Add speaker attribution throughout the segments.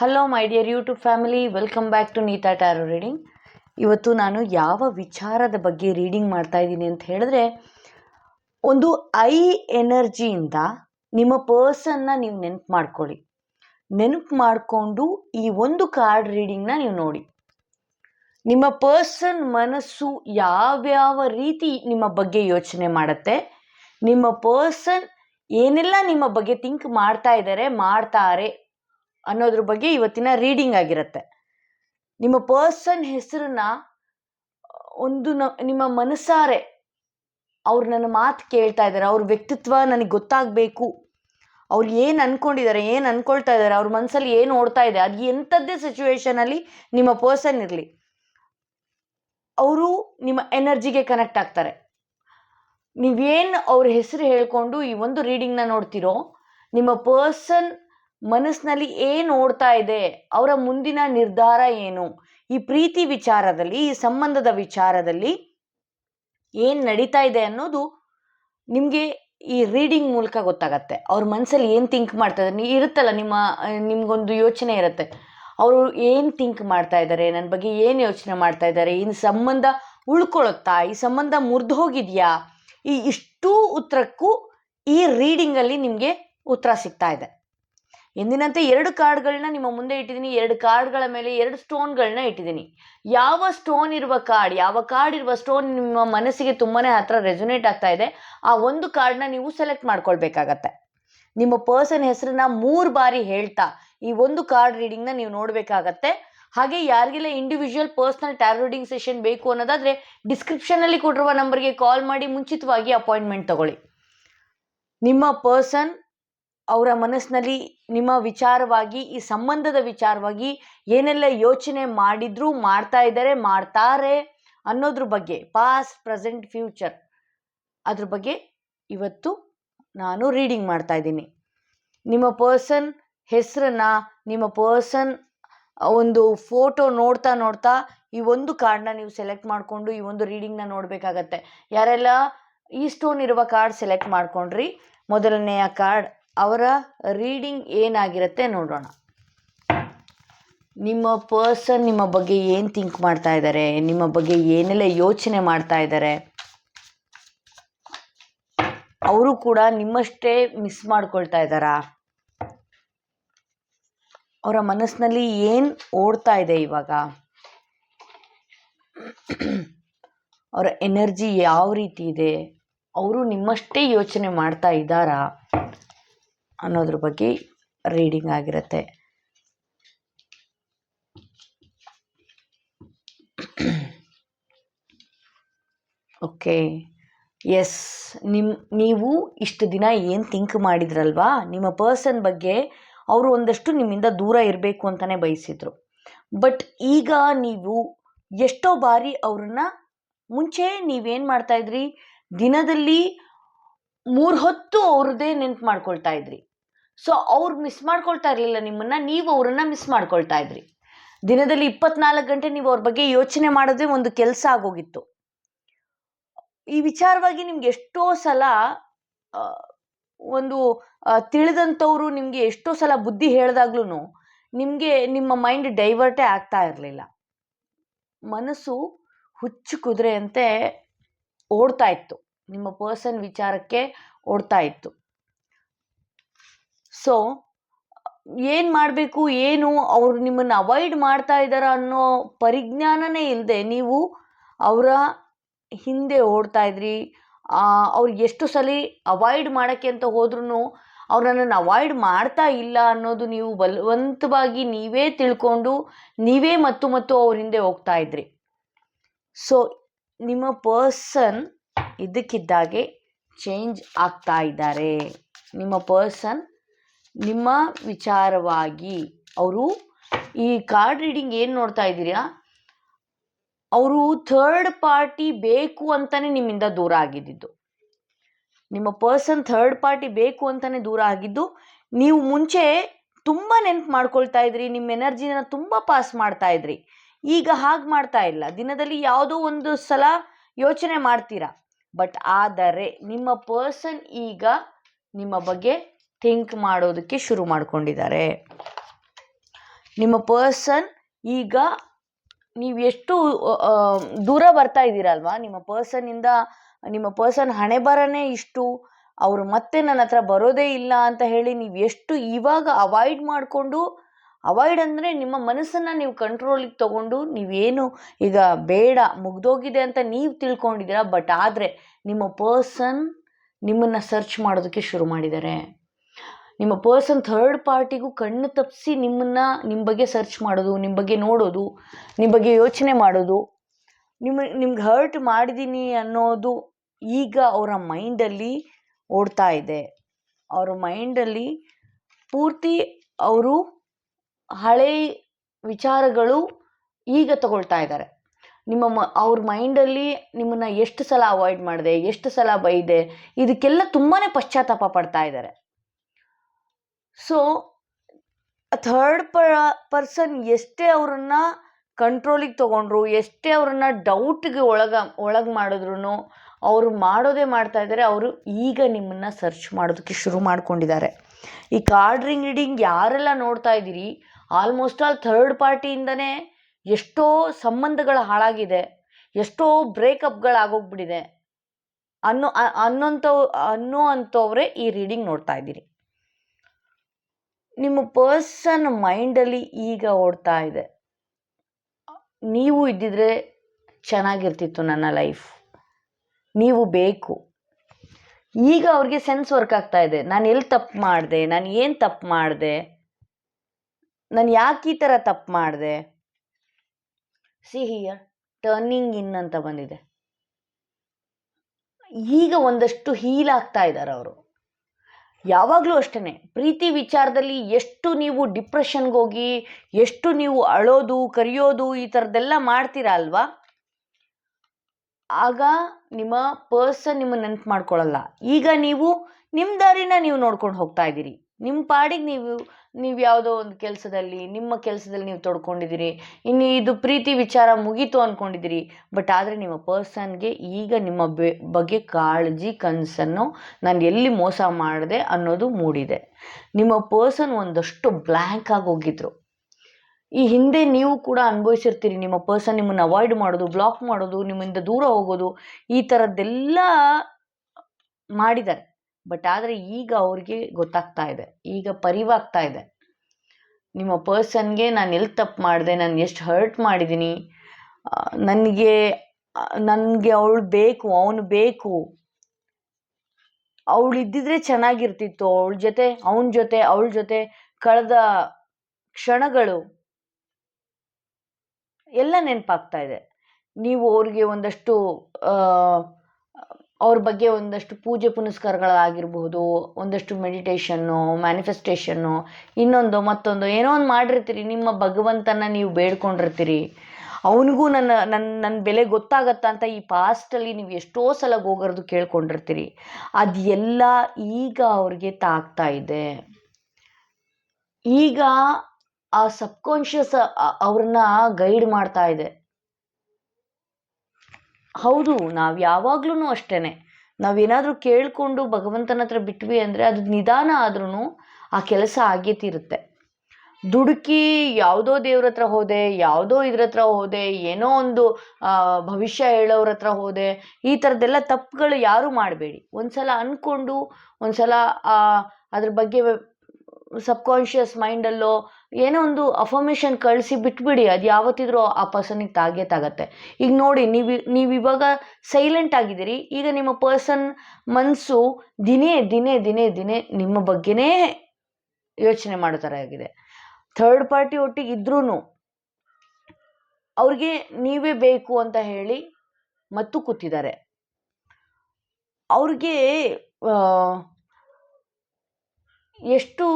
Speaker 1: Hello my dear YouTube family welcome back to Neeta tarot reading ಇವತ್ತು ನಾನು ಯಾವ ವಿಚಾರದ ಬಗ್ಗೆ ರೀಡಿಂಗ್ ಮಾಡ್ತಾ ಇದ್ದೀನಿ ಅಂತ ಹೇಳಿದ್ರೆ, ಒಂದು ಐ ಎನರ್ಜಿಯಿಂದ ನಿಮ್ಮ ಪರ್ಸನ್ನ ನೀವು ನೆನಪು ಮಾಡ್ಕೊಳ್ಳಿ. ನೆನಪು ಮಾಡಿಕೊಂಡು ಈ ಒಂದು ಕಾರ್ಡ್ ರೀಡಿಂಗ್ನ ನೀವು ನೋಡಿ. ನಿಮ್ಮ ಪರ್ಸನ್ ಮನಸ್ಸು ಯಾವ್ಯಾವ ರೀತಿ ನಿಮ್ಮ ಬಗ್ಗೆ ಯೋಚನೆ ಮಾಡುತ್ತೆ, ನಿಮ್ಮ ಪರ್ಸನ್ ಏನೆಲ್ಲ ನಿಮ್ಮ ಬಗ್ಗೆ ಥಿಂಕ್ ಮಾಡ್ತಾ ಇದ್ದಾರೆ ಮಾಡ್ತಾರೆ ಅನ್ನೋದ್ರ ಬಗ್ಗೆ ಇವತ್ತಿನ ರೀಡಿಂಗ್ ಆಗಿರುತ್ತೆ. ನಿಮ್ಮ ಪರ್ಸನ್ ಹೆಸರನ್ನ, ಒಂದು ನಿಮ್ಮ ಮನಸ್ಸಾರೆ ಅವ್ರು ನನ್ನ ಮಾತು ಕೇಳ್ತಾ ಇದ್ದಾರೆ ಅವ್ರ ವ್ಯಕ್ತಿತ್ವ ನನಗೆ ಗೊತ್ತಾಗಬೇಕು. ಅವ್ರು ಏನು ಅನ್ಕೊಂಡಿದ್ದಾರೆ ಏನು ಅನ್ಕೊಳ್ತಾ ಇದ್ದಾರೆ ಅವ್ರ ಮನಸ್ಸಲ್ಲಿ ಏನು ಓಡ್ತಾ ಇದೆ, ಅದು ಎಂಥದ್ದೇ ಸಿಚುವೇಶನಲ್ಲಿ ನಿಮ್ಮ ಪರ್ಸನ್ ಇರಲಿ. ಅವರು ನಿಮ್ಮ ಎನರ್ಜಿಗೆ ಕನೆಕ್ಟ್ ಆಗ್ತಾರೆ. ನೀವೇನು ಅವ್ರ ಹೆಸರು ಹೇಳ್ಕೊಂಡು ಈ ಒಂದು ರೀಡಿಂಗ್ನ ನೋಡ್ತಿರೋ, ನಿಮ್ಮ ಪರ್ಸನ್ ಮನಸ್ಸಿನಲ್ಲಿ ಏನು ಓಡ್ತಾ ಇದೆ, ಅವರ ಮುಂದಿನ ನಿರ್ಧಾರ ಏನು? ಈ ಪ್ರೀತಿ ವಿಚಾರದಲ್ಲಿ, ಈ ಸಂಬಂಧದ ವಿಚಾರದಲ್ಲಿ ಏನು ನಡೀತಾ ಇದೆ ಅನ್ನೋದು ನಿಮಗೆ ಈ ರೀಡಿಂಗ್ ಮೂಲಕ ಗೊತ್ತಾಗತ್ತೆ. ಅವ್ರ ಮನಸ್ಸಲ್ಲಿ ಏನು ಥಿಂಕ್ ಮಾಡ್ತಾ ಇದ್ದಾರೆ ಇರುತ್ತಲ್ಲ ನಿಮ್ಮ, ನಿಮಗೊಂದು ಯೋಚನೆ ಇರುತ್ತೆ. ಅವರು ಏನು ಥಿಂಕ್ ಮಾಡ್ತಾ ಇದ್ದಾರೆ ನನ್ನ ಬಗ್ಗೆ ಏನು ಯೋಚನೆ ಮಾಡ್ತಾ ಇದ್ದಾರೆ, ಈ ಸಂಬಂಧ ಉಳ್ಕೊಳ್ಳುತ್ತಾ, ಈ ಸಂಬಂಧ ಮುರಿದು ಹೋಗಿದೆಯಾ? ಈ ಇಷ್ಟೂ ಉತ್ತರಕ್ಕೂ ಈ ರೀಡಿಂಗಲ್ಲಿ ನಿಮಗೆ ಉತ್ತರ ಸಿಗ್ತಾ ಇದೆ. ಎಂದಿನಂತೆ ಎರಡು ಕಾರ್ಡ್ಗಳನ್ನ ನಿಮ್ಮ ಮುಂದೆ ಇಟ್ಟಿದ್ದೀನಿ, ಎರಡು ಕಾರ್ಡ್ಗಳ ಮೇಲೆ ಎರಡು ಸ್ಟೋನ್ಗಳನ್ನ ಇಟ್ಟಿದ್ದೀನಿ. ಯಾವ ಸ್ಟೋನ್ ಇರುವ ಕಾರ್ಡ್ ಯಾವ ಕಾರ್ಡ್ ಇರುವ ಸ್ಟೋನ್ ನಿಮ್ಮ ಮನಸ್ಸಿಗೆ ತುಂಬಾನೇ ಹತ್ರ ರೆಸೊನೇಟ್ ಆಗ್ತಾ ಇದೆ, ಆ ಒಂದು ಕಾರ್ಡ್ನ ನೀವು ಸೆಲೆಕ್ಟ್ ಮಾಡ್ಕೊಳ್ಬೇಕಾಗತ್ತೆ. ನಿಮ್ಮ ಪರ್ಸನ್ ಹೆಸರನ್ನ ಮೂರು ಬಾರಿ ಹೇಳ್ತಾ ಈ ಒಂದು ಕಾರ್ಡ್ ರೀಡಿಂಗ್ನ ನೀವು ನೋಡಬೇಕಾಗತ್ತೆ. ಹಾಗೆ ಯಾರಿಗೆಲ್ಲ individual personal tarot reading session ಬೇಕು ಅನ್ನೋದಾದ್ರೆ ಡಿಸ್ಕ್ರಿಪ್ಷನಲ್ಲಿ ಕೊಟ್ಟಿರುವ ನಂಬರ್ಗೆ ಕಾಲ್ ಮಾಡಿ, ಮುಂಚಿತವಾಗಿ ಅಪಾಯಿಂಟ್ಮೆಂಟ್ ತಗೊಳ್ಳಿ. ನಿಮ್ಮ ಪರ್ಸನ್ ಅವರ ಮನಸ್ಸಿನಲ್ಲಿ ನಿಮ್ಮ ವಿಚಾರವಾಗಿ, ಈ ಸಂಬಂಧದ ವಿಚಾರವಾಗಿ ಏನೆಲ್ಲ ಯೋಚನೆ ಮಾಡಿದ್ರು ಮಾಡ್ತಾ ಇದ್ದಾರೆ, ಮಾಡ್ತಾರೆ ಅನ್ನೋದ್ರ ಬಗ್ಗೆ ಪಾಸ್ಟ್ ಪ್ರೆಸೆಂಟ್ ಫ್ಯೂಚರ್ ಅದ್ರ ಬಗ್ಗೆ ಇವತ್ತು ನಾನು ರೀಡಿಂಗ್ ಮಾಡ್ತಾ ಇದ್ದೀನಿ. ನಿಮ್ಮ ಪರ್ಸನ್ ಹೆಸರನ್ನ, ನಿಮ್ಮ ಪರ್ಸನ್ ಒಂದು ಫೋಟೋ ನೋಡ್ತಾ ನೋಡ್ತಾ ಈ ಒಂದು ಕಾರ್ಡ್ನ ನೀವು ಸೆಲೆಕ್ಟ್ ಮಾಡಿಕೊಂಡು ಈ ಒಂದು ರೀಡಿಂಗ್ನ ನೋಡಬೇಕಾಗತ್ತೆ. ಯಾರೆಲ್ಲ ಈ ಸ್ಟೋನ್ ಇರುವ ಕಾರ್ಡ್ ಸೆಲೆಕ್ಟ್ ಮಾಡ್ಕೊಂಡ್ರಿ, ಮೊದಲನೆಯ ಕಾರ್ಡ್ ಅವರ ರೀಡಿಂಗ್ ಏನಾಗಿರುತ್ತೆ ನೋಡೋಣ. ನಿಮ್ಮ ಪರ್ಸನ್ ನಿಮ್ಮ ಬಗ್ಗೆ ಏನು ಥಿಂಕ್ ಮಾಡ್ತಾ ಇದ್ದಾರೆ ನಿಮ್ಮ ಬಗ್ಗೆ ಏನೆಲ್ಲ ಯೋಚನೆ ಮಾಡ್ತಾ ಇದ್ದಾರೆ ಅವರು ಕೂಡ ನಿಮ್ಮಷ್ಟೇ ಮಿಸ್ ಮಾಡ್ಕೊಳ್ತಾ ಇದ್ದಾರಾ? ಅವರ ಮನಸ್ಸಿನಲ್ಲಿ ಏನು ಓಡ್ತಾ ಇದೆ ಇವಾಗ? ಅವರ ಎನರ್ಜಿ ಯಾವ ರೀತಿ ಇದೆ? ಅವರು ನಿಮ್ಮಷ್ಟೇ ಯೋಚನೆ ಮಾಡ್ತಾ ಇದ್ದಾರಾ? ಅನ್ನೋದ್ರ ಬಗ್ಗೆ ರೀಡಿಂಗ್ ಆಗಿರುತ್ತೆ. ಓಕೆ ಎಸ್ ನಿಮ್ಮ ನೀವು ಇಷ್ಟು ದಿನ ಏನು ಥಿಂಕ್ ಮಾಡಿದ್ರಲ್ವಾ? ನಿಮ್ಮ ಪರ್ಸನ್ ಬಗ್ಗೆ ಅವರು ಒಂದಷ್ಟು ನಿಮ್ಮಿಂದ ದೂರ ಇರಬೇಕು ಅಂತಲೇ ಬಯಸಿದ್ರು. ಬಟ್ ಈಗ ನೀವು ಎಷ್ಟೋ ಬಾರಿ ಅವ್ರನ್ನ ಮುಂಚೆ ನೀವೇನು ಮಾಡ್ತಾ ಇದ್ರಿ? ದಿನದಲ್ಲಿ ಮೂರು ಹೊತ್ತು ಅವ್ರದ್ದೇ ನೆನ್ಪು ಮಾಡ್ಕೊಳ್ತಾ ಇದ್ರಿ. ಸೊ ಅವ್ರು ಮಿಸ್ ಮಾಡ್ಕೊಳ್ತಾ ಇರಲಿಲ್ಲ ನಿಮ್ಮನ್ನ, ನೀವು ಅವರನ್ನು ಮಿಸ್ ಮಾಡ್ಕೊಳ್ತಾ ಇದ್ರಿ. ದಿನದಲ್ಲಿ ಇಪ್ಪತ್ನಾಲ್ಕು ಗಂಟೆ ನೀವು ಅವ್ರ ಬಗ್ಗೆ ಯೋಚನೆ ಮಾಡೋದೇ ಒಂದು ಕೆಲಸ ಆಗೋಗಿತ್ತು. ಈ ವಿಚಾರವಾಗಿ ನಿಮ್ಗೆ ಎಷ್ಟೋ ಸಲ ಒಂದು ತಿಳಿದಂಥವ್ರು ನಿಮಗೆ ಎಷ್ಟೋ ಸಲ ಬುದ್ಧಿ ಹೇಳ್ದಾಗ್ಲೂ ನಿಮಗೆ ನಿಮ್ಮ ಮೈಂಡ್ ಡೈವರ್ಟೇ ಆಗ್ತಾ ಇರಲಿಲ್ಲ. ಮನಸ್ಸು ಹುಚ್ಚು ಕುದುರೆಯಂತೆ ಓಡ್ತಾ ಇತ್ತು. ನಿಮ್ಮ ಪರ್ಸನ್ ವಿಚಾರಕ್ಕೆ ಓಡ್ತಾ ಇತ್ತು. ಸೊ ಏನು ಮಾಡಬೇಕು, ಏನು, ಅವರು ನಿಮ್ಮನ್ನು ಅವಾಯ್ಡ್ ಮಾಡ್ತಾ ಇದ್ದಾರ ಅನ್ನೋ ಪರಿಜ್ಞಾನನೇ ಇಲ್ಲದೆ ನೀವು ಅವರ ಹಿಂದೆ ಓಡ್ತಾ ಇದ್ರಿ. ಅವ್ರು ಎಷ್ಟು ಸಲ ಅವಾಯ್ಡ್ ಮಾಡೋಕ್ಕೆ ಅಂತ ಹೋದ್ರೂ ಅವ್ರು ನನ್ನನ್ನು ಅವಾಯ್ಡ್ ಮಾಡ್ತಾ ಇಲ್ಲ ಅನ್ನೋದು ನೀವು ಬಲವಂತವಾಗಿ ನೀವೇ ತಿಳ್ಕೊಂಡು, ನೀವೇ ಮತ್ತು ಮತ್ತು ಅವ್ರ ಹಿಂದೆ ಹೋಗ್ತಾ ಇದ್ರಿ. ಸೊ ನಿಮ್ಮ ಪರ್ಸನ್ ಇದಕ್ಕಿದ್ದಾಗೆ ಚೇಂಜ್ ಆಗ್ತಾ ಇದ್ದಾರೆ. ನಿಮ್ಮ ಪರ್ಸನ್ ನಿಮ್ಮ ವಿಚಾರವಾಗಿ ಅವರು ಈ ಕಾರ್ಡ್ ರೀಡಿಂಗ್ ಏನು ನೋಡ್ತಾ ಇದ್ದೀರಾ? ಅವರು ಥರ್ಡ್ ಪಾರ್ಟಿ ಬೇಕು ಅಂತಲೇ ನಿಮ್ಮಿಂದ ದೂರ ಆಗಿದ್ದಿದ್ದು ನಿಮ್ಮ ಪರ್ಸನ್ ಥರ್ಡ್ ಪಾರ್ಟಿ ಬೇಕು ಅಂತಲೇ ದೂರ ಆಗಿದ್ದು, ನೀವು ಮುಂಚೆ ತುಂಬ ನೆನ್ಪು ಮಾಡ್ಕೊಳ್ತಾ ಇದ್ರಿ, ನಿಮ್ಮ ಎನರ್ಜಿನ ತುಂಬ ಪಾಸ್ ಮಾಡ್ತಾ ಇದ್ರಿ. ಈಗ ಹಾಗೆ ಮಾಡ್ತಾ ಇಲ್ಲ. ದಿನದಲ್ಲಿ ಯಾವುದೋ ಒಂದು ಸಲ ಯೋಚನೆ ಮಾಡ್ತೀರಾ? ಬಟ್ ಆದರೆ ನಿಮ್ಮ ಪರ್ಸನ್ ಈಗ ನಿಮ್ಮ ಬಗ್ಗೆ ಥಿಂಕ್ ಮಾಡೋದಕ್ಕೆ ಶುರು ಮಾಡ್ಕೊಂಡಿದ್ದಾರೆ. ನಿಮ್ಮ ಪರ್ಸನ್ ಈಗ ನೀವು ಎಷ್ಟು ದೂರ ಬರ್ತಾ ಇದ್ದೀರಲ್ವಾ? ನಿಮ್ಮ ಪರ್ಸನ್ನಿಂದ ನಿಮ್ಮ ಪರ್ಸನ್ ಹಣೆ ಬರನೇ ಇಷ್ಟು, ಅವರು ಮತ್ತೆ ನನ್ನ ಹತ್ರ ಬರೋದೇ ಇಲ್ಲ ಅಂತ ಹೇಳಿ ನೀವು ಎಷ್ಟು ಇವಾಗ ಅವಾಯ್ಡ್ ಮಾಡಿಕೊಂಡು ಅವಾಯ್ಡ್ ಅಂದರೆ ನಿಮ್ಮ ಮನಸ್ಸನ್ನು ನೀವು ಕಂಟ್ರೋಲಿಗೆ ತಗೊಂಡು ನೀವೇನು ಈಗ ಬೇಡ, ಮುಗ್ದೋಗಿದೆ ಅಂತ ನೀವು ತಿಳ್ಕೊಂಡಿದ್ದೀರಾ ಬಟ್ ಆದರೆ ನಿಮ್ಮ ಪರ್ಸನ್ ನಿಮ್ಮನ್ನು ಸರ್ಚ್ ಮಾಡೋದಕ್ಕೆ ಶುರು ಮಾಡಿದ್ದಾರೆ. ನಿಮ್ಮ ಪರ್ಸನ್ ಥರ್ಡ್ ಪಾರ್ಟಿಗೂ ಕಣ್ಣು ತಪ್ಪಿಸಿ ನಿಮ್ಮನ್ನು ನಿಮ್ಮ ಬಗ್ಗೆ ಸರ್ಚ್ ಮಾಡೋದು ನಿಮ್ಮ ಬಗ್ಗೆ ನೋಡೋದು ನಿಮ್ಮ ಬಗ್ಗೆ ಯೋಚನೆ ಮಾಡೋದು, ನಿಮ್ಮ, ನಿಮ್ಗೆ ಹರ್ಟ್ ಮಾಡಿದ್ದೀನಿ ಅನ್ನೋದು ಈಗ ಅವರ ಮೈಂಡಲ್ಲಿ ಓಡ್ತಾ ಇದೆ. ಅವರ ಮೈಂಡಲ್ಲಿ ಪೂರ್ತಿ ಅವರು ಹಳೆ ವಿಚಾರಗಳು ಈಗ ತಗೊಳ್ತಾ ಇದ್ದಾರೆ ನಿಮ್ಮ ಮ, ಅವ್ರ ಮೈಂಡಲ್ಲಿ ನಿಮ್ಮನ್ನು ಎಷ್ಟು ಸಲ ಅವಾಯ್ಡ್ ಮಾಡಿದೆ, ಎಷ್ಟು ಸಲ ಬೈದೆ, ಇದಕ್ಕೆಲ್ಲ ತುಂಬಾ ಪಶ್ಚಾತ್ತಾಪ ಪಡ್ತಾ ಇದ್ದಾರೆ ಸೊ ಥರ್ಡ್ ಪ ಪರ್ಸನ್ ಎಷ್ಟೇ ಅವ್ರನ್ನ ಕಂಟ್ರೋಲಿಗೆ ತೊಗೊಂಡ್ರು, ಎಷ್ಟೇ ಅವ್ರನ್ನ ಡೌಟ್ಗೆ ಒಳಗ, ಒಳಗೆ ಮಾಡಿದ್ರು ಅವರು ಮಾಡೋದೇ ಮಾಡ್ತಾ ಇದ್ದಾರೆ ಅವರು ಈಗ ನಿಮ್ಮನ್ನು ಸರ್ಚ್ ಮಾಡೋದಕ್ಕೆ ಶುರು ಮಾಡ್ಕೊಂಡಿದ್ದಾರೆ. ಈ ಕಾರ್ಡ್ ರಿಂಗ್ ರೀಡಿಂಗ್ ಯಾರೆಲ್ಲ ನೋಡ್ತಾ ಇದ್ದೀರಿ ಆಲ್ಮೋಸ್ಟ್ ಆಲ್ ಥರ್ಡ್ ಪಾರ್ಟಿಯಿಂದನೇ ಎಷ್ಟೋ ಸಂಬಂಧಗಳು ಹಾಳಾಗಿದೆ, ಎಷ್ಟೋ ಬ್ರೇಕಪ್ಗಳಾಗೋಗ್ಬಿಟ್ಟಿದೆ ಅನ್ನೋ ಅನ್ನೋಂಥವ್ ಅನ್ನೋ ಅಂಥವ್ರೆ ಈ ರೀಡಿಂಗ್ ನೋಡ್ತಾ ಇದ್ದೀರಿ. ನಿಮ್ಮ ಪರ್ಸನ್ ಮೈಂಡಲ್ಲಿ ಈಗ ಓಡ್ತಾ ಇದೆ. ನೀವು ಇದ್ದಿದ್ರೆ ಚೆನ್ನಾಗಿರ್ತಿತ್ತು ನನ್ನ ಲೈಫ್ ನೀವು ಬೇಕು. ಈಗ ಅವ್ರಿಗೆ ಸೆನ್ಸ್ ವರ್ಕ್ ಆಗ್ತಾ ಇದೆ. ನಾನು ಎಲ್ಲಿ ತಪ್ಪು ಮಾಡಿದೆ? ನಾನು ಏನು ತಪ್ಪು ಮಾಡಿದೆ? ನಾನು ಯಾಕೆ ಈ ಥರ ತಪ್ಪು ಮಾಡಿದೆ? ಸಿ ಹಿಯರ್ ಟರ್ನಿಂಗ್ ಇನ್ ಅಂತ ಬಂದಿದೆ. ಈಗ ಒಂದಷ್ಟು ಹೀಲ್ ಆಗ್ತಾ ಇದ್ದಾರೆ ಅವರು. ಯಾವಾಗಲೂ ಅಷ್ಟೇ ಪ್ರೀತಿ ವಿಚಾರದಲ್ಲಿ ಎಷ್ಟು ನೀವು ಡಿಪ್ರೆಷನ್ಗೆ ಹೋಗಿ, ಎಷ್ಟು ನೀವು ಅಳೋದು, ಕರೆಯೋದು ಈ ಥರದ್ದೆಲ್ಲ ಮಾಡ್ತೀರಾ ಅಲ್ವಾ? ಆಗ ನಿಮ್ಮ ಪರ್ಸನ್ ನಿಮ್ಮ ನೆನ್ಪು ಮಾಡ್ಕೊಳ್ಳಲ್ಲ ಈಗ ನೀವು ನಿಮ್ಮ ದಾರಿನ ನೀವು ನೋಡ್ಕೊಂಡು ಹೋಗ್ತಾ ಇದ್ದೀರಿ. ನಿಮ್ಮ ಪಾಡಿಗೆ ನೀವು ನೀವು ಯಾವುದೋ ಒಂದು ಕೆಲಸದಲ್ಲಿ, ನಿಮ್ಮ ಕೆಲಸದಲ್ಲಿ ನೀವು ತೊಡ್ಕೊಂಡಿದ್ದೀರಿ. ಇನ್ನು ಇದು ಪ್ರೀತಿ ವಿಚಾರ ಮುಗೀತು ಅಂದ್ಕೊಂಡಿದ್ದೀರಿ ಬಟ್ ಆದರೆ ನಿಮ್ಮ ಪರ್ಸನ್ಗೆ ಈಗ ನಿಮ್ಮ ಬಗ್ಗೆ ಕಾಳಜಿ, ಕನಸನ್ನು ನಾನು ಎಲ್ಲಿ ಮೋಸ ಮಾಡಿದೆ ಅನ್ನೋದು ಮೂಡಿದೆ. ನಿಮ್ಮ ಪರ್ಸನ್ ಒಂದಷ್ಟು ಬ್ಲ್ಯಾಂಕ್ ಆಗಿ ಹೋಗಿದ್ರು. ಈ ಹಿಂದೆ ನೀವು ಕೂಡ ಅನುಭವಿಸಿರ್ತೀರಿ, ನಿಮ್ಮ ಪರ್ಸನ್ ನಿಮ್ಮನ್ನು ಅವಾಯ್ಡ್ ಮಾಡೋದು ಬ್ಲಾಕ್ ಮಾಡೋದು, ನಿಮ್ಮಿಂದ ದೂರ ಹೋಗೋದು, ಈ ಥರದ್ದೆಲ್ಲ ಮಾಡಿದ್ದಾರೆ. ಬಟ್ ಆದರೆ ಈಗ ಅವ್ರಿಗೆ ಗೊತ್ತಾಗ್ತಾ ಇದೆ. ಈಗ ಪರಿವಾಗ್ತಾ ಇದೆ. ನಿಮ್ಮ ಪರ್ಸನ್ಗೆ ನಾನು ಎಲ್ಲಿ ತಪ್ಪು ಮಾಡಿದೆ, ನಾನು ಎಷ್ಟು ಹರ್ಟ್ ಮಾಡಿದ್ದೀನಿ ನನಗೆ ನನಗೆ ಅವಳು ಬೇಕು, ಅವನು ಬೇಕು. ಅವಳು ಇದ್ದಿದ್ರೆ ಚೆನ್ನಾಗಿರ್ತಿತ್ತು, ಅವಳ ಜೊತೆ, ಅವನ ಜೊತೆ, ಅವಳ ಜೊತೆ ಕಳೆದ ಕ್ಷಣಗಳು ಎಲ್ಲ ನೆನಪಾಗ್ತಾ ಇದೆ. ನೀವು ಅವ್ರಿಗೆ ಒಂದಷ್ಟು ಅವ್ರ ಬಗ್ಗೆ ಒಂದಷ್ಟು ಪೂಜೆ ಪುನಸ್ಕಾರಗಳಾಗಿರ್ಬಹುದು ಒಂದಷ್ಟು ಮೆಡಿಟೇಷನ್ನು ಮ್ಯಾನಿಫೆಸ್ಟೇಷನ್ನು ಇನ್ನೊಂದು ಮತ್ತೊಂದು. ಏನೋ ಒಂದು ಮಾಡಿರ್ತೀರಿ, ನಿಮ್ಮ ಭಗವಂತನ ನೀವು ಬೇಡ್ಕೊಂಡಿರ್ತೀರಿ. ಅವನಿಗೂ ನನ್ನ ನನ್ನ ನನ್ನ ಬೆಲೆ ಗೊತ್ತಾಗತ್ತಾ ಅಂತ ಈ ಪಾಸ್ಟಲ್ಲಿ ನೀವು ಎಷ್ಟೋ ಸಲ ಹೋಗೋರ್ದು ಕೇಳ್ಕೊಂಡಿರ್ತೀರಿ. ಅದೆಲ್ಲ ಈಗ ಅವ್ರಿಗೆ ತಾಗ್ತಾ ಇದೆ. ಈಗ ಆ ಸಬ್ಕಾನ್ಷಿಯಸ್ ಅವ್ರನ್ನ ಗೈಡ್ ಮಾಡ್ತಾ ಇದೆ. ಹೌದು ನಾವು ಯಾವಾಗ್ಲೂ ಅಷ್ಟೇ ನಾವೇನಾದರೂ ಕೇಳಿಕೊಂಡು ಭಗವಂತನ ಹತ್ರ ಬಿಟ್ವಿ ಅಂದರೆ ಅದು ನಿಧಾನ ಆದ್ರೂ ಆ ಕೆಲಸ ಆಗೇ ತೀರುತ್ತೆ. ದುಡುಕಿ ಯಾವುದೋ ದೇವ್ರ ಹತ್ರ ಹೋದೆ ಯಾವುದೋ ಇದ್ರ ಹತ್ರ ಹೋದೆ ಏನೋ ಒಂದು ಭವಿಷ್ಯ ಹೇಳೋರ ಹತ್ರ ಹೋದೆ ಈ ಥರದ್ದೆಲ್ಲ ತಪ್ಪುಗಳು ಯಾರೂ ಮಾಡಬೇಡಿ. ಒಂದ್ಸಲ ಅಂದ್ಕೊಂಡು ಒಂದ್ಸಲ ಆ, ಅದ್ರ ಬಗ್ಗೆ ಸಬ್ಕಾನ್ಷಿಯಸ್ ಮೈಂಡಲ್ಲೋ ಏನೋ ಒಂದು ಅಫರ್ಮೇಷನ್ ಕಳಿಸಿ ಬಿಟ್ಬಿಡಿ, ಅದು ಯಾವತ್ತಿದ್ರೂ ಆ ಪರ್ಸನಿಗೆ ತಾಗೇ ತಾಗತ್ತೆ ಈಗ ನೋಡಿ, ನೀವು ನೀವು ಇವಾಗ ಸೈಲೆಂಟ್ ಆಗಿದ್ದೀರಿ, ಈಗ ನಿಮ್ಮ ಪರ್ಸನ್ ಮನಸ್ಸು ದಿನೇ ದಿನೇ ದಿನೇ ದಿನೇ ನಿಮ್ಮ ಬಗ್ಗೆನೇ ಯೋಚನೆ ಮಾಡೋ ಥರ ಆಗಿದೆ. ಥರ್ಡ್ ಪಾರ್ಟಿ ಒಟ್ಟಿಗೆ ಇದ್ರೂ ಅವ್ರಿಗೆ ನೀವೇ ಬೇಕು ಅಂತ ಹೇಳಿ ಮತ್ತು ಕೂತಿದ್ದಾರೆ. ಅವ್ರಿಗೆ ಎಷ್ಟು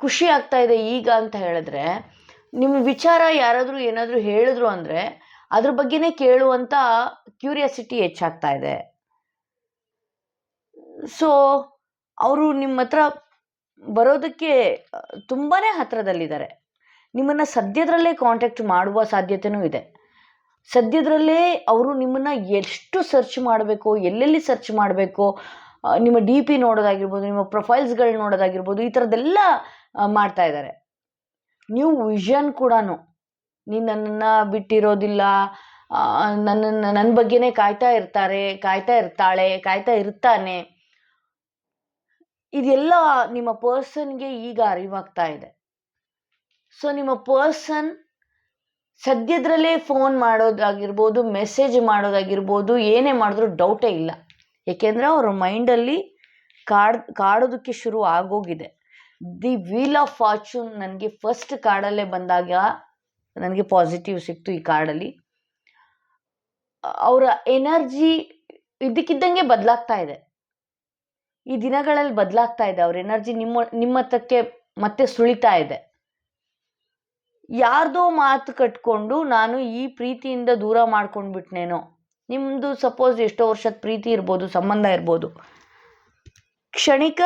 Speaker 1: ಖುಷಿ ಆಗ್ತಾ ಇದೆ ಈಗ ಅಂತ ಹೇಳಿದ್ರೆ, ನಿಮ್ಮ ವಿಚಾರ ಯಾರಾದರೂ ಏನಾದರೂ ಹೇಳಿದ್ರು ಅಂದರೆ ಅದ್ರ ಬಗ್ಗೆನೇ ಕೇಳುವಂಥ ಕ್ಯೂರಿಯಾಸಿಟಿ ಹೆಚ್ಚಾಗ್ತಾ ಇದೆ. ಸೊ ಅವರು ನಿಮ್ಮ ಹತ್ರ ಬರೋದಕ್ಕೆ ತುಂಬಾ ಹತ್ತಿರದಲ್ಲಿದ್ದಾರೆ ನಿಮ್ಮನ್ನು ಸದ್ಯದರಲ್ಲೇ ಕಾಂಟ್ಯಾಕ್ಟ್ ಮಾಡುವ ಸಾಧ್ಯತೆಯೂ ಇದೆ. ಸದ್ಯದರಲ್ಲೇ ಅವರು ನಿಮ್ಮನ್ನು ಎಷ್ಟು ಸರ್ಚ್ ಮಾಡಬೇಕು, ಎಲ್ಲೆಲ್ಲಿ ಸರ್ಚ್ ಮಾಡಬೇಕು ನಿಮ್ಮ ಡಿ ಪಿ ನೋಡೋದಾಗಿರ್ಬೋದು, ನಿಮ್ಮ ಪ್ರೊಫೈಲ್ಸ್ಗಳು ನೋಡೋದಾಗಿರ್ಬೋದು, ಈ ಥರದ್ದೆಲ್ಲ ಮಾಡ್ತಾ ಇದ್ದಾರೆ. ನ್ಯೂ ವಿಷನ್ ಕೂಡ ನೀನು ನನ್ನನ್ನು ಬಿಟ್ಟಿರೋದಿಲ್ಲ ನನ್ನನ್ನು ನನ್ನ ಬಗ್ಗೆನೇ ಕಾಯ್ತಾ ಇರ್ತಾರೆ, ಕಾಯ್ತಾ ಇರ್ತಾಳೆ, ಕಾಯ್ತಾ ಇರ್ತಾನೆ. ಇದೆಲ್ಲ ನಿಮ್ಮ ಪರ್ಸನ್ಗೆ ಈಗ ಅರಿವಾಗ್ತಾ ಇದೆ. ಸೊ ನಿಮ್ಮ ಪರ್ಸನ್ ಸದ್ಯದ್ರಲ್ಲೇ ಫೋನ್ ಮಾಡೋದಾಗಿರ್ಬೋದು ಮೆಸೇಜ್ ಮಾಡೋದಾಗಿರ್ಬೋದು, ಏನೇ ಮಾಡಿದ್ರೂ ಡೌಟೇ ಇಲ್ಲ. ಏಕೆಂದರೆ ಅವ್ರ ಮೈಂಡಲ್ಲಿ ಕಾಡ್, ಕಾಡೋದಕ್ಕೆ ಶುರು ಆಗೋಗಿದೆ. ದಿ ವೀಲ್ ಆಫ್ ಫಾರ್ಚೂನ್ ನನಗೆ ಫಸ್ಟ್ ಕಾರ್ಡಲ್ಲೇ ಬಂದಾಗ ನನಗೆ ಪಾಸಿಟಿವ್ ಸಿಕ್ತು ಈ ಕಾರ್ಡಲ್ಲಿ ಅವರ ಎನರ್ಜಿ ಇದಕ್ಕಿದ್ದಂಗೆ ಬದಲಾಗ್ತಾ ಇದೆ. ಈ ದಿನಗಳಲ್ಲಿ ಬದಲಾಗ್ತಾ ಇದೆ. ಅವ್ರ ಎನರ್ಜಿ ನಿಮ್ಮ ನಿಮ್ಮ ಹತ್ತಕ್ಕೆ ಮತ್ತೆ ಸುಳಿತಾ ಇದೆ. ಯಾರ್ದೋ ಮಾತು ಕಟ್ಕೊಂಡು ನಾನು ಈ ಪ್ರೀತಿಯಿಂದ ದೂರ ಮಾಡ್ಕೊಂಡ್ಬಿಟ್ನೇನೋ. ನಿಮ್ಮದು ಸಪೋಸ್ ಎಷ್ಟೋ ವರ್ಷದ ಪ್ರೀತಿ ಇರ್ಬೋದು, ಸಂಬಂಧ ಇರ್ಬೋದು. ಕ್ಷಣಿಕ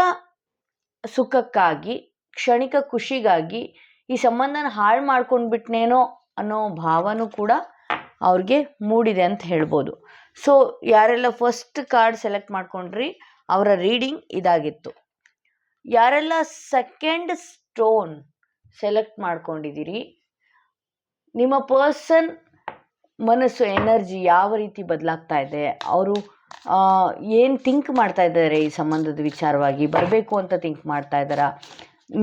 Speaker 1: ಸುಖಕ್ಕಾಗಿ, ಕ್ಷಣಿಕ ಖುಷಿಗಾಗಿ ಈ ಸಂಬಂಧನ ಹಾಳು ಮಾಡ್ಕೊಂಡ್ಬಿಟ್ನೇನೋ ಅನ್ನೋ ಭಾವನೂ ಕೂಡ ಅವ್ರಿಗೆ ಮೂಡಿದೆ ಅಂತ ಹೇಳ್ಬೋದು. ಸೊ ಯಾರೆಲ್ಲ ಫಸ್ಟ್ ಕಾರ್ಡ್ ಸೆಲೆಕ್ಟ್ ಮಾಡ್ಕೊಂಡ್ರಿ, ಅವರ ರೀಡಿಂಗ್ ಇದಾಗಿತ್ತು. ಯಾರೆಲ್ಲ ಸೆಕೆಂಡ್ ಸ್ಟೋನ್ ಸೆಲೆಕ್ಟ್ ಮಾಡ್ಕೊಂಡಿದ್ದೀರಿ ನಿಮ್ಮ ಪರ್ಸನ್ ಮನಸ್ಸು, ಎನರ್ಜಿ ಯಾವ ರೀತಿ ಬದಲಾಗ್ತಾ ಇದೆ? ಅವರು ಏನು ಥಿಂಕ್ ಮಾಡ್ತಾ ಇದ್ದಾರೆ ಈ ಸಂಬಂಧದ ವಿಚಾರವಾಗಿ? ಬರಬೇಕು ಅಂತ ಥಿಂಕ್ ಮಾಡ್ತಾ ಇದ್ದಾರಾ?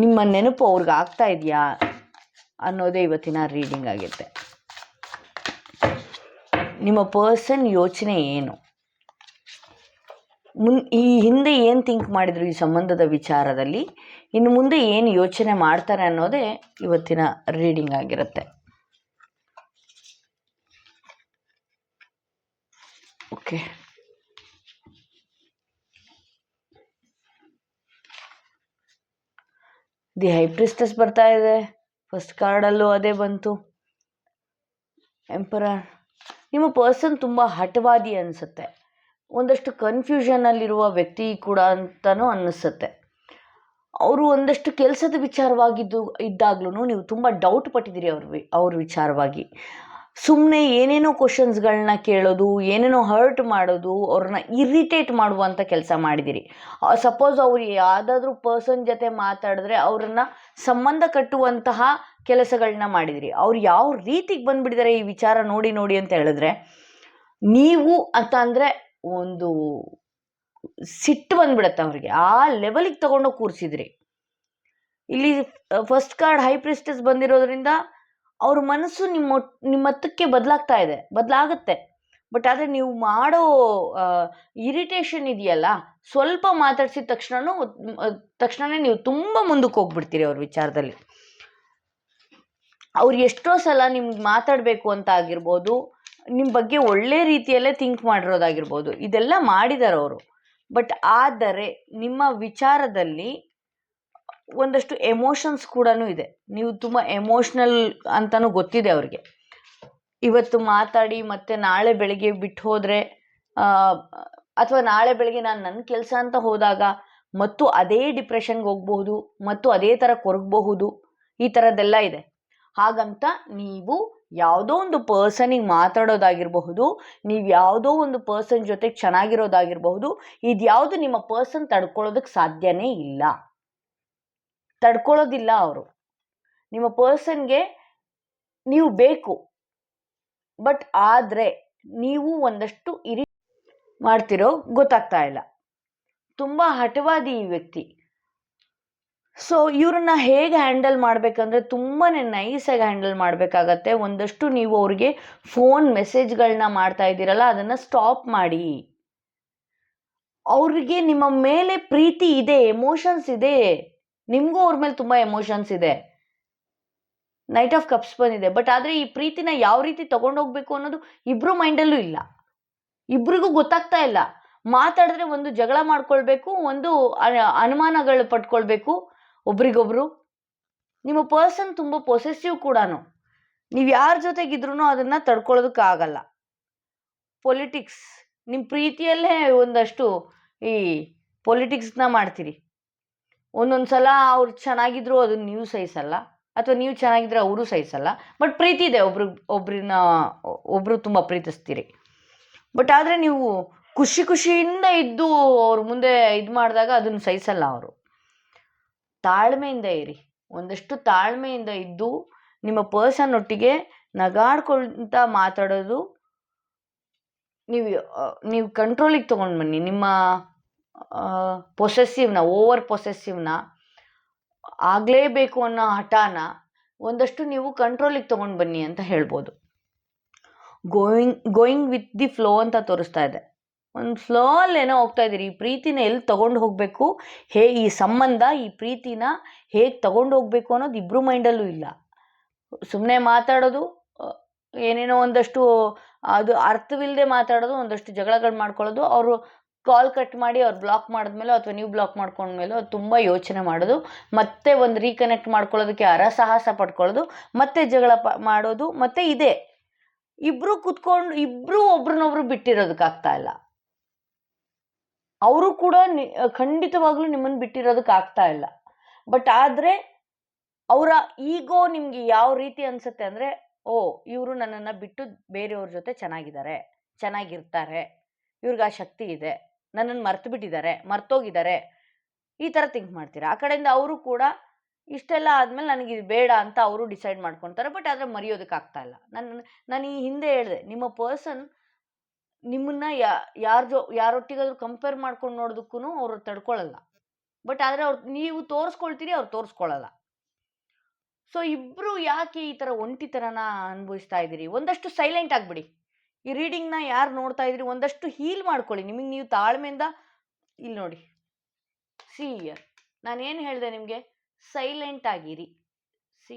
Speaker 1: ನಿಮ್ಮ ನೆನಪು ಅವ್ರಿಗೆ ಆಗ್ತಾ ಇದೆಯಾ? ಅನ್ನೋದೇ ಇವತ್ತಿನ ರೀಡಿಂಗ್ ಆಗಿರುತ್ತೆ ನಿಮ್ಮ ಪರ್ಸನ್ ಯೋಚನೆ ಏನು? ಮುನ್, ಈ ಹಿಂದೆ ಏನು ಥಿಂಕ್ ಮಾಡಿದ್ರು ಈ ಸಂಬಂಧದ ವಿಚಾರದಲ್ಲಿ? ಇನ್ನು ಮುಂದೆ ಏನು ಯೋಚನೆ ಮಾಡ್ತಾರೆ ಅನ್ನೋದೇ ಇವತ್ತಿನ ರೀಡಿಂಗ್ ಆಗಿರುತ್ತೆ. ಓಕೆ ದಿ ಹೈಪ್ರಿಸ್ಟಸ್ ಬರ್ತಾ ಇದೆ. ಫಸ್ಟ್ ಕಾರ್ಡಲ್ಲೂ ಅದೇ ಬಂತು. ಎಂಪರರ್ ನಿಮ್ಮ ಪರ್ಸನ್ ತುಂಬ ಹಠವಾದಿ ಅನಿಸುತ್ತೆ. ಒಂದಷ್ಟು ಕನ್ಫ್ಯೂಷನಲ್ಲಿರುವ ವ್ಯಕ್ತಿ ಕೂಡ ಅಂತಲೂ ಅನ್ನಿಸುತ್ತೆ ಅವರು ಒಂದಷ್ಟು ಕೆಲಸದ ವಿಚಾರವಾಗಿದ್ದು ಇದ್ದಾಗ್ಲೂ ನೀವು ತುಂಬ ಡೌಟ್ ಪಟ್ಟಿದ್ದೀರಿ ಅವ್ರ ಅವ್ರ ವಿಚಾರವಾಗಿ. ಸುಮ್ಮನೆ ಏನೇನೋ ಕ್ವಶನ್ಸ್ಗಳನ್ನ ಕೇಳೋದು, ಏನೇನೋ ಹರ್ಟ್ ಮಾಡೋದು, ಅವ್ರನ್ನ ಇರಿಟೇಟ್ ಮಾಡುವಂಥ ಕೆಲಸ ಮಾಡಿದ್ದೀರಿ ಸಪೋಸ್ ಅವ್ರು ಯಾವುದಾದ್ರೂ ಪರ್ಸನ್ ಜೊತೆ ಮಾತಾಡಿದ್ರೆ ಅವ್ರನ್ನ ಸಂಬಂಧ ಕಟ್ಟುವಂತಹ ಕೆಲಸಗಳನ್ನ ಮಾಡಿದಿರಿ. ಅವ್ರು ಯಾವ ರೀತಿಗೆ ಬಂದುಬಿಟ್ಟಿದ್ದಾರೆ ಈ ವಿಚಾರ ನೋಡಿ ನೋಡಿ ಅಂತ ಹೇಳಿದ್ರೆ, ನೀವು ಅಂತ ಅಂದರೆ ಒಂದು ಸಿಟ್ಟು ಬಂದ್ಬಿಡತ್ತೆ ಅವ್ರಿಗೆ. ಆ ಲೆವೆಲಿಗೆ ತಗೊಂಡೋಗಿ ಕೂರಿಸಿದ್ರಿ. ಇಲ್ಲಿ ಫಸ್ಟ್ ಕಾರ್ಡ್ ಹೈ ಪ್ರಿಸ್ಟಸ್ ಬಂದಿರೋದ್ರಿಂದ ಅವ್ರ ಮನಸ್ಸು ನಿಮ್ಮ ನಿಮ್ಮ ಹತ್ತಕ್ಕೆ ಬದಲಾಗ್ತಾ ಇದೆ, ಬದಲಾಗುತ್ತೆ. ಬಟ್ ಆದರೆ ನೀವು ಮಾಡೋ ಇರಿಟೇಷನ್ ಇದೆಯಲ್ಲ, ಸ್ವಲ್ಪ ಮಾತಾಡ್ಸಿದ ತಕ್ಷಣನೂ ತಕ್ಷಣವೇ ನೀವು ತುಂಬ ಮುಂದಕ್ಕೆ ಹೋಗ್ಬಿಡ್ತೀರಿ ಅವ್ರ ವಿಚಾರದಲ್ಲಿ. ಅವ್ರು ಎಷ್ಟೋ ಸಲ ನಿಮ್ಗೆ ಮಾತಾಡಬೇಕು ಅಂತ ಆಗಿರ್ಬೋದು, ನಿಮ್ಮ ಬಗ್ಗೆ ಒಳ್ಳೆ ರೀತಿಯಲ್ಲೇ ಥಿಂಕ್ ಮಾಡಿರೋದಾಗಿರ್ಬೋದು, ಇದೆಲ್ಲ ಮಾಡಿದ್ದಾರೆ ಅವರು. ಬಟ್ ಆದರೆ ನಿಮ್ಮ ವಿಚಾರದಲ್ಲಿ ಒಂದಷ್ಟು ಎಮೋಷನ್ಸ್ ಕೂಡ ಇದೆ. ನೀವು ತುಂಬ ಎಮೋಷ್ನಲ್ ಅಂತಲೂ ಗೊತ್ತಿದೆ ಅವ್ರಿಗೆ. ಇವತ್ತು ಮಾತಾಡಿ ಮತ್ತೆ ನಾಳೆ ಬೆಳಗ್ಗೆ ಬಿಟ್ಟು ಹೋದರೆ ಅಥವಾ ನಾಳೆ ಬೆಳಗ್ಗೆ ನಾನು ನನ್ನ ಕೆಲಸ ಅಂತ ಹೋದಾಗ ಮತ್ತು ಅದೇ ಡಿಪ್ರೆಷನ್ಗೆ ಹೋಗಬಹುದು, ಮತ್ತು ಅದೇ ಥರ ಕೊರಗಬಹುದು, ಈ ಥರದ್ದೆಲ್ಲ ಇದೆ. ಹಾಗಂತ ನೀವು ಯಾವುದೋ ಒಂದು ಪರ್ಸನಿಗೆ ಮಾತಾಡೋದಾಗಿರಬಹುದು, ನೀವು ಯಾವುದೋ ಒಂದು ಪರ್ಸನ್ ಜೊತೆಗೆ ಚೆನ್ನಾಗಿರೋದಾಗಿರಬಹುದು, ಇದ್ಯಾವುದು ನಿಮ್ಮ ಪರ್ಸನ್ ತಡ್ಕೊಳ್ಳೋದಕ್ಕೆ ಸಾಧ್ಯನೇ ಇಲ್ಲ. ತಡ್ಕೊಳ್ಳೋದಿಲ್ಲ ಅವರು. ನಿಮ್ಮ ಪರ್ಸನ್ಗೆ ನೀವು ಬೇಕು. ಬಟ್ ಆದರೆ ನೀವು ಒಂದಷ್ಟು ಇರಿ ಮಾಡ್ತಿರೋ ಗೊತ್ತಾಗ್ತಾ ಇಲ್ಲ. ತುಂಬ ಹಠವಾದಿ ಈ ವ್ಯಕ್ತಿ. ಸೊ, ಇವ್ರನ್ನ ಹೇಗೆ ಹ್ಯಾಂಡಲ್ ಮಾಡಬೇಕಂದ್ರೆ ತುಂಬಾ ನೈಸಾಗಿ ಹ್ಯಾಂಡಲ್ ಮಾಡಬೇಕಾಗತ್ತೆ. ಒಂದಷ್ಟು ನೀವು ಅವ್ರಿಗೆ ಫೋನ್ ಮೆಸೇಜ್ಗಳನ್ನ ಮಾಡ್ತಾ ಇದ್ದೀರಲ್ಲ, ಅದನ್ನು ಸ್ಟಾಪ್ ಮಾಡಿ. ಅವ್ರಿಗೆ ನಿಮ್ಮ ಮೇಲೆ ಪ್ರೀತಿ ಇದೆ, ಎಮೋಷನ್ಸ್ ಇದೆ. ನಿಮಗೂ ಅವ್ರ ಮೇಲೆ ತುಂಬ ಎಮೋಷನ್ಸ್ ಇದೆ. ನೈಟ್ ಆಫ್ ಕಪ್ಸ್ ಬಂದಿದೆ. ಬಟ್ ಆದರೆ ಈ ಪ್ರೀತಿನ ಯಾವ ರೀತಿ ತಗೊಂಡೋಗ್ಬೇಕು ಅನ್ನೋದು ಇಬ್ಬರು ಮೈಂಡಲ್ಲೂ ಇಲ್ಲ. ಇಬ್ರಿಗೂ ಗೊತ್ತಾಗ್ತಾ ಇಲ್ಲ. ಮಾತಾಡಿದ್ರೆ ಒಂದು ಜಗಳ ಮಾಡ್ಕೊಳ್ಬೇಕು, ಒಂದು ಅನುಮಾನಗಳು ಪಟ್ಕೊಳ್ಬೇಕು ಒಬ್ರಿಗೊಬ್ರು. ನಿಮ್ಮ ಪರ್ಸನ್ ತುಂಬ ಪೊಸೆಸಿವ್ ಕೂಡ ನೀವು ಯಾರ ಜೊತೆಗಿದ್ರೂ ಅದನ್ನು ತಡ್ಕೊಳ್ಳೋದಕ್ಕಾಗಲ್ಲ ಪೊಲಿಟಿಕ್ಸ್ ನಿಮ್ಮ ಪ್ರೀತಿಯಲ್ಲೇ ಒಂದಷ್ಟು ಈ ಪೊಲಿಟಿಕ್ಸ್ನ ಮಾಡ್ತೀರಿ. ಒಂದೊಂದು ಸಲ ಅವ್ರು ಚೆನ್ನಾಗಿದ್ರು ಅದನ್ನ ನೀವು ಸಹಿಸಲ್ಲ, ಅಥವಾ ನೀವು ಚೆನ್ನಾಗಿದ್ರೆ ಅವರು ಸಹಿಸಲ್ಲ, ಬಟ್ ಪ್ರೀತಿ ಇದೆ ಒಬ್ರು ಒಬ್ರನ್ನ ಒಬ್ಬರು ತುಂಬ ಪ್ರೀತಿಸ್ತೀರಿ. ಬಟ್ ಆದರೆ ನೀವು ಖುಷಿ ಖುಷಿಯಿಂದ ಇದ್ದು ಅವ್ರ ಮುಂದೆ ಇದು ಮಾಡಿದಾಗ ಅದನ್ನು ಸಹಿಸಲ್ಲ ಅವರು. ತಾಳ್ಮೆಯಿಂದ ಇರಿ. ಒಂದಷ್ಟು ತಾಳ್ಮೆಯಿಂದ ಇದ್ದು ನಿಮ್ಮ ಪರ್ಸನ್ ಒಟ್ಟಿಗೆ ನಗಾಡ್ಕೊಳ್ತಾ ಮಾತಾಡೋದು ನೀವು ನೀವು ಕಂಟ್ರೋಲಿಗೆ ತೊಗೊಂಡು ಬನ್ನಿ. ನಿಮ್ಮ ಪೊಸೆಸಿವ್ನ ಓವರ್ ಪೊಸೆಸಿವ್ನ ಆಗಲೇಬೇಕು ಅನ್ನೋ ಹಠಾನ ಒಂದಷ್ಟು ನೀವು ಕಂಟ್ರೋಲಿಗೆ ತೊಗೊಂಡು ಬನ್ನಿ ಅಂತ ಹೇಳ್ಬೋದು. Going going with the flow ಅಂತ ತೋರಿಸ್ತಾ ಇದೆ. ಒಂದು ಫ್ಲೋ ಏನೋ ಹೋಗ್ತಾ ಇದ್ದೀರಿ, ಈ ಪ್ರೀತಿನ ಎಲ್ಲಿ ತೊಗೊಂಡು ಹೋಗಬೇಕು, ಹೇ, ಈ ಸಂಬಂಧ, ಈ ಪ್ರೀತಿನ ಹೇಗೆ ತಗೊಂಡು ಹೋಗಬೇಕು ಅನ್ನೋದು ಇಬ್ಬರು ಮೈಂಡಲ್ಲೂ ಇಲ್ಲ. ಸುಮ್ಮನೆ ಮಾತಾಡೋದು ಏನೇನೋ ಒಂದಷ್ಟು ಅದು ಅರ್ಥವಿಲ್ಲದೆ ಮಾತಾಡೋದು, ಒಂದಷ್ಟು ಜಗಳಗಳು ಮಾಡ್ಕೊಳ್ಳೋದು, ಅವರು ಕಾಲ್ ಕಟ್ ಮಾಡಿ ಅವ್ರು ಬ್ಲಾಕ್ ಮಾಡಿದ್ಮೇಲೆ ಅಥವಾ ನೀವು ಬ್ಲಾಕ್ ಮಾಡ್ಕೊಂಡ್ಮೇಲೆ ತುಂಬ ಯೋಚನೆ ಮಾಡೋದು, ಮತ್ತೆ ಒಂದು ರೀಕನೆಕ್ಟ್ ಮಾಡ್ಕೊಳ್ಳೋದಕ್ಕೆ ಅರಸಾಹಸ ಪಡ್ಕೊಳ್ಳೋದು, ಮತ್ತೆ ಜಗಳ ಪ, ಮಾಡೋದು, ಮತ್ತೆ ಇದೆ. ಇಬ್ರು ಕುತ್ಕೊಂಡು, ಇಬ್ರು ಒಬ್ರನ್ನೊಬ್ರು ಬಿಟ್ಟಿರೋದಕ್ಕಾಗ್ತಾ ಇಲ್ಲ. ಅವರು ಕೂಡ ಖಂಡಿತವಾಗ್ಲೂ ನಿಮ್ಮನ್ನು ಬಿಟ್ಟಿರೋದಕ್ಕೆ ಆಗ್ತಾ ಇಲ್ಲ. ಬಟ್ ಆದರೆ ಅವರ ಈಗೋ ನಿಮಗೆ ಯಾವ ರೀತಿ ಅನ್ಸುತ್ತೆ ಅಂದರೆ, ಓ, ಇವರು ನನ್ನನ್ನು ಬಿಟ್ಟು ಬೇರೆಯವ್ರ ಜೊತೆ ಚೆನ್ನಾಗಿದ್ದಾರೆ, ಚೆನ್ನಾಗಿರ್ತಾರೆ, ಇವ್ರಿಗೆ ಆ ಶಕ್ತಿ ಇದೆ. ನನ್ನನ್ನು ಮರ್ತು ಬಿಟ್ಟಿದ್ದಾರೆ, ಮರ್ತೋಗಿದ್ದಾರೆ. ಈ ಥರ ಥಿಂಕ್ ಮಾಡ್ತೀರಾ? ಆ ಕಡೆಯಿಂದ ಅವರು ಕೂಡ ಇಷ್ಟೆಲ್ಲ ಆದಮೇಲೆ ನನಗೆ ಇದು ಬೇಡ ಅಂತ ಅವರು ಡಿಸೈಡ್ ಮಾಡ್ಕೊತಾರೆ ಬಟ್ ಆದರೆ ಮರೆಯೋದಕ್ಕೆ ಆಗ್ತಾ ಇಲ್ಲ. ನನ್ನ ನಾನು ಈ ಹಿಂದೆ ಹೇಳಿದೆ, ನಿಮ್ಮ ಪರ್ಸನ್ ನಿಮ್ಮನ್ನ ಯಾ ಯಾರ ಜೊ ಯಾರೊಟ್ಟಿಗಾದ್ರೂ ಕಂಪೇರ್ ಮಾಡ್ಕೊಂಡು ನೋಡೋದಕ್ಕೂ ಅವರು ತಡ್ಕೊಳ್ಳಲ್ಲ ಬಟ್ ಆದರೆ ಅವ್ರು, ನೀವು ತೋರಿಸ್ಕೊಳ್ತೀರಿ, ಅವ್ರು ತೋರಿಸ್ಕೊಳ್ಳಲ್ಲ ಸೊ ಇಬ್ಬರು ಯಾಕೆ ಈ ಥರ ಒಂಟಿತನನ ಅನುಭವಿಸ್ತಾ ಇದ್ದೀರಿ? ಒಂದಷ್ಟು ಸೈಲೆಂಟ್ ಆಗಿಬಿಡಿ. ಈ ರೀಡಿಂಗ್ನ ಯಾರು ನೋಡ್ತಾ ಇದ್ರಿ ಒಂದಷ್ಟು ಹೀಲ್ ಮಾಡ್ಕೊಳ್ಳಿ. ನಿಮಗೆ ನೀವು ತಾಳ್ಮೆಯಿಂದ ಇಲ್ಲಿ ನೋಡಿ. ಸಿ ಇಯರ್ ನಾನೇನು ಹೇಳಿದೆ ನಿಮಗೆ? ಸೈಲೆಂಟ್ ಆಗಿರಿ. ಸಿ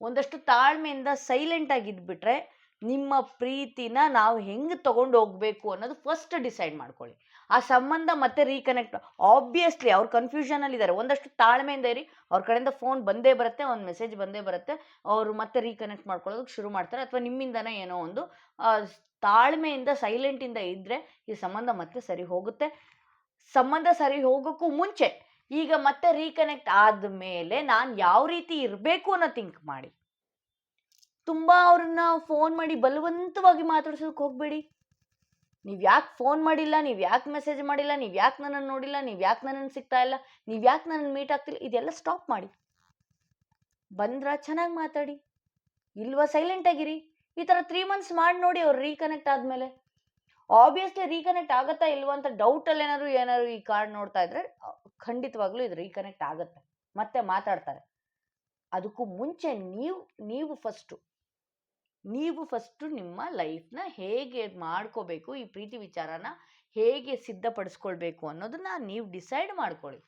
Speaker 1: ಒಂದಷ್ಟು ತಾಳ್ಮೆಯಿಂದ ಸೈಲೆಂಟ್ ಆಗಿದ್ಬಿಟ್ರೆ ನಿಮ್ಮ ಪ್ರೀತಿನ ನಾವು ಹೆಂಗೆ ತಗೊಂಡು ಹೋಗಬೇಕು ಅನ್ನೋದು ಫಸ್ಟ್ ಡಿಸೈಡ್ ಮಾಡ್ಕೊಳ್ಳಿ. ಆ ಸಂಬಂಧ ಮತ್ತೆ ರೀಕನೆಕ್ಟ್ ಆಬ್ವಿಯಸ್ಲಿ ಅವ್ರು ಕನ್ಫ್ಯೂಷನಲ್ಲಿ ಇದ್ದಾರೆ ಒಂದಷ್ಟು ತಾಳ್ಮೆಯಿಂದ ಇರಿ. ಅವ್ರ ಕಡೆಯಿಂದ ಫೋನ್ ಬಂದೇ ಬರುತ್ತೆ, ಒಂದು ಮೆಸೇಜ್ ಬಂದೇ ಬರುತ್ತೆ. ಅವರು ಮತ್ತೆ ರೀಕನೆಕ್ಟ್ ಮಾಡ್ಕೊಳ್ಳೋದಕ್ಕೆ ಶುರು ಮಾಡ್ತಾರೆ. ಅಥವಾ ನಿಮ್ಮಿಂದನೇ ಏನೋ ಒಂದು ತಾಳ್ಮೆಯಿಂದ ಸೈಲೆಂಟಿಂದ ಇದ್ದರೆ ಈ ಸಂಬಂಧ ಮತ್ತೆ ಸರಿ ಹೋಗುತ್ತೆ. ಸಂಬಂಧ ಸರಿ ಹೋಗೋಕ್ಕೂ ಮುಂಚೆ ಈಗ ಮತ್ತೆ ರೀಕನೆಕ್ಟ್ ಆದ ಮೇಲೆ ನಾನು ಯಾವ ರೀತಿ ಇರಬೇಕು ಅನ್ನೋ ಥಿಂಕ್ ಮಾಡಿ. ತುಂಬ ಅವ್ರನ್ನ ಫೋನ್ ಮಾಡಿ ಬಲವಂತವಾಗಿ ಮಾತಾಡ್ಸೋದಕ್ಕೆ ಹೋಗಬೇಡಿ. ನೀವು ಯಾಕೆ ಫೋನ್ ಮಾಡಿಲ್ಲ, ನೀವು ಯಾಕೆ ಮೆಸೇಜ್ ಮಾಡಿಲ್ಲ, ನೀವು ಯಾಕೆ ನನ್ನನ್ನು ನೋಡಿಲ್ಲ, ನೀವು ಯಾಕೆ ನನ್ನನ್ನು ಸಿಗ್ತಾ ಇಲ್ಲ, ನೀವು ಯಾಕೆ ನನ್ನನ್ನು ಮೀಟ್ ಆಗ್ತಿಲ್ಲ, ಇದೆಲ್ಲ ಸ್ಟಾಪ್ ಮಾಡಿ. ಬಂದ್ರ ಚೆನ್ನಾಗಿ ಮಾತಾಡಿ. ಇಲ್ವಾ ಸೈಲೆಂಟ್ ಆಗಿರಿ. ಈ ಥರ ತ್ರೀ ಮಂತ್ಸ್ ಮಾಡಿ ನೋಡಿ ಅವ್ರು ರೀಕನೆಕ್ಟ್ ಆದಮೇಲೆ. ಆಬ್ವಿಯಸ್ಲಿ ರೀಕನೆಕ್ಟ್ ಆಗುತ್ತಾ ಇಲ್ವಾ ಅಂತ ಡೌಟಲ್ಲಿ ಏನಾದ್ರು ಏನಾದ್ರು ಈ ಕಾರ್ಡ್ ನೋಡ್ತಾ ಇದ್ರೆ ಖಂಡಿತವಾಗ್ಲೂ ಇದು ರೀಕನೆಕ್ಟ್ ಆಗುತ್ತೆ. ಮತ್ತೆ ಮಾತಾಡ್ತಾರೆ. ಅದಕ್ಕೂ ಮುಂಚೆ ನೀವು ನೀವು ಫಸ್ಟು ನೀವು ಫಸ್ಟು ನಿಮ್ಮ ಲೈಫ್ನ ಹೇಗೆ ಮಾಡ್ಕೋಬೇಕು, ಈ ಪ್ರೀತಿ ವಿಚಾರನ ಹೇಗೆ ಸಿದ್ಧಪಡಿಸ್ಕೊಳ್ಬೇಕು ಅನ್ನೋದನ್ನ ನೀವು ಡಿಸೈಡ್ ಮಾಡ್ಕೊಳ್ಳಿ.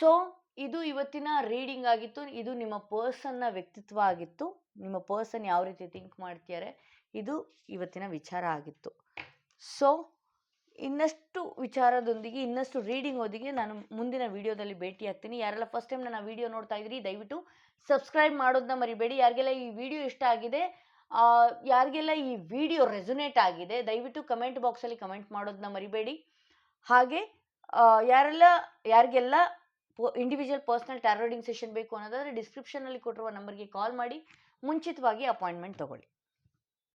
Speaker 1: ಸೊ, ಇದು ಇವತ್ತಿನ ರೀಡಿಂಗ್ ಆಗಿತ್ತು. ಇದು ನಿಮ್ಮ ಪರ್ಸನ್ನ ವ್ಯಕ್ತಿತ್ವ ಆಗಿತ್ತು. ನಿಮ್ಮ ಪರ್ಸನ್ ಯಾವ ರೀತಿ ಥಿಂಕ್ ಮಾಡ್ತಿದ್ದಾರೆ, ಇದು ಇವತ್ತಿನ ವಿಚಾರ ಆಗಿತ್ತು. ಸೊ ಇನ್ನಷ್ಟು ವಿಚಾರದೊಂದಿಗೆ, ಇನ್ನಷ್ಟು ರೀಡಿಂಗ್ ಓದಿಗೆ ನಾನು ಮುಂದಿನ ವಿಡಿಯೋದಲ್ಲಿ ಭೇಟಿ ಆಗ್ತೀನಿ. ಯಾರೆಲ್ಲ ಫಸ್ಟ್ ಟೈಮ್ ನನ್ನ ವಿಡಿಯೋ ನೋಡ್ತಾ ಇದ್ರಿ ದಯವಿಟ್ಟು ಸಬ್ಸ್ಕ್ರೈಬ್ ಮಾಡೋದನ್ನ ಮರಿಬೇಡಿ. ಯಾರಿಗೆಲ್ಲ ಈ ವಿಡಿಯೋ ಇಷ್ಟ ಆಗಿದೆ ಯಾರಿಗೆಲ್ಲ ಈ ವಿಡಿಯೋ ರೆಸೊನೇಟ್ ಆಗಿದೆ, ದಯವಿಟ್ಟು ಕಮೆಂಟ್ ಬಾಕ್ಸಲ್ಲಿ ಕಮೆಂಟ್ ಮಾಡೋದನ್ನ ಮರಿಬೇಡಿ. ಹಾಗೆ ಯಾರೆಲ್ಲ, ಯಾರಿಗೆಲ್ಲ individual personal tarot reading session ಬೇಕು ಅನ್ನೋದಾದರೆ ಡಿಸ್ಕ್ರಿಪ್ಷನಲ್ಲಿ ಕೊಟ್ಟಿರುವ ನಂಬರ್ಗೆ ಕಾಲ್ ಮಾಡಿ, ಮುಂಚಿತವಾಗಿ ಅಪಾಯಿಂಟ್ಮೆಂಟ್ ತಗೊಳ್ಳಿ.